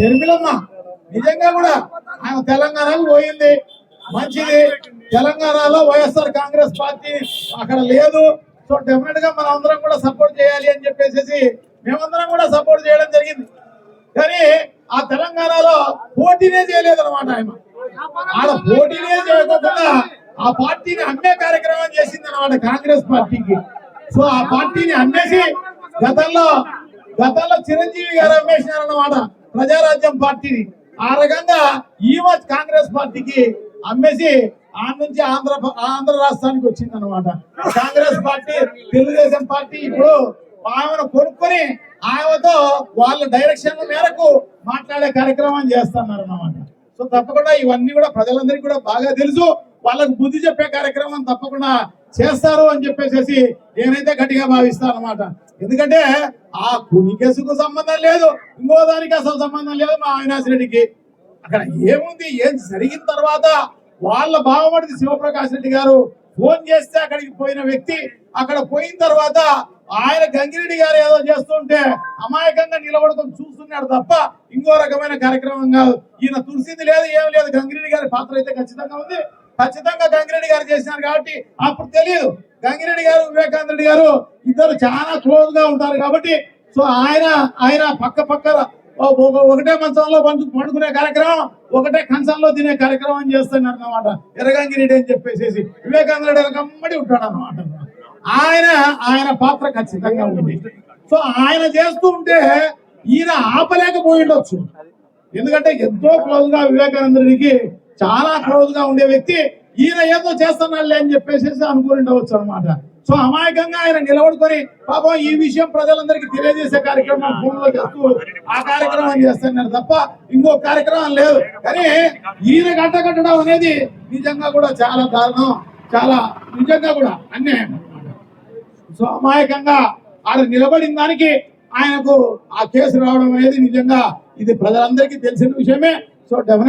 షర్మిలమ్మ. నిజంగా కూడా ఆమె తెలంగాణకు పోయింది. మంచిది. తెలంగాణలో వైఎస్ఆర్ కాంగ్రెస్ పార్టీ అక్కడ లేదు. సో డెఫినెట్గా మనం అందరం కూడా సపోర్ట్ చేయాలి అని చెప్పేసి మేమందరం కూడా సపోర్ట్ చేయడం జరిగింది. కానీ ఆ తెలంగాణలో పోటీనే చేయలేదు అనమాట ఆయన ఆడ పోటీనే చేయకుండా ఆ పార్టీని అమ్మే కార్యక్రమం చేసింది అనమాట కాంగ్రెస్ పార్టీకి. సో ఆ పార్టీని అమ్మేసి గతంలో గతంలో చిరంజీవి గారు అమ్మేసినారన్నమాట. ప్రజారాజ్యం పార్టీని ఆ రకంగా ఈమె కాంగ్రెస్ పార్టీకి అమ్మేసి ఆ నుంచి ఆంధ్ర ఆంధ్ర రాష్ట్రానికి వచ్చింది అనమాట కాంగ్రెస్ పార్టీ తెలుగుదేశం పార్టీ ఇప్పుడు ఆమెను కొనుక్కొని ఆమెతో వాళ్ళ డైరెక్షన్ మేరకు మాట్లాడే కార్యక్రమం చేస్తున్నారు అన్నమాట సో తప్పకుండా ఇవన్నీ కూడా ప్రజలందరికీ కూడా బాగా తెలుసు. వాళ్ళకు బుద్ధి చెప్పే కార్యక్రమం తప్పకుండా చేస్తారు అని చెప్పేసి నేనైతే గట్టిగా భావిస్తాను అనమాట ఎందుకంటే ఆ కుని కేసుకు సంబంధం లేదు ఇంకో దానికి అసలు సంబంధం లేదు మా అవినాష్ రెడ్డికి. అక్కడ ఏముంది ఏం జరిగిన తర్వాత వాళ్ళ బావమడిది శివప్రకాష్ రెడ్డి గారు ఫోన్ చేస్తే అక్కడికి పోయిన వ్యక్తి అక్కడ పోయిన తర్వాత ఆయన గంగిరెడ్డి గారు ఏదో చేస్తుంటే అమాయకంగా నిలబడుకొని చూస్తున్నాడు తప్ప ఇంకో రకమైన కార్యక్రమం కాదు. ఈయన తులసింది లేదు ఏం లేదు. గంగిరెడ్డి గారి పాత్ర అయితే ఖచ్చితంగా ఉంది. ఖచ్చితంగా గంగిరెడ్డి గారు చేసినారు కాబట్టి అప్పుడు తెలియదు గంగిరెడ్డి గారు వివేకానంద రెడ్డి గారు ఇద్దరు చాలా క్లోజ్గా ఉంటారు కాబట్టి సో ఆయన ఆయన పక్క పక్కన ఒక- ఒకటే మంచంలో పండు పండుకునే కార్యక్రమం ఒకటే కంచంలో తినే కార్యక్రమం చేస్తున్నారు అనమాట ఎర్రగంగిరెడ్డి అని చెప్పేసి వివేకానంద రెడ్డి కమ్మడి ఉంటాడు అనమాట ఆయన ఆయన పాత్ర ఖచ్చితంగా ఉంది. సో ఆయన చేస్తూ ఉంటే ఈయన ఆపలేకపోయిండొచ్చు ఎందుకంటే ఎంతో క్లోజ్గా వివేకానంద రెడ్డికి చాలా క్లోజ్గా ఉండే వ్యక్తి ఈయన ఏదో చేస్తున్నాడులే అని చెప్పేసి అనుకుని ఉండవచ్చు అనమాట సో అమాయకంగా ఆయన నిలబడుకొని పాపం ఈ విషయం ప్రజలందరికీ తెలియజేసే కార్యక్రమం ఫోన్లో చేస్తూ ఆ కార్యక్రమం చేస్తున్నారు తప్ప ఇంకో కార్యక్రమం లేదు. కానీ ఈయన గంట కట్టడం అనేది నిజంగా కూడా చాలా దారుణం. చాలా నిజంగా కూడా అన్యాయం సో అమాయకంగా ఆడ నిలబడిన దానికి ఆయనకు ఆ కేసు రావడం అనేది నిజంగా ఇది ప్రజలందరికీ తెలిసిన విషయమే. So definite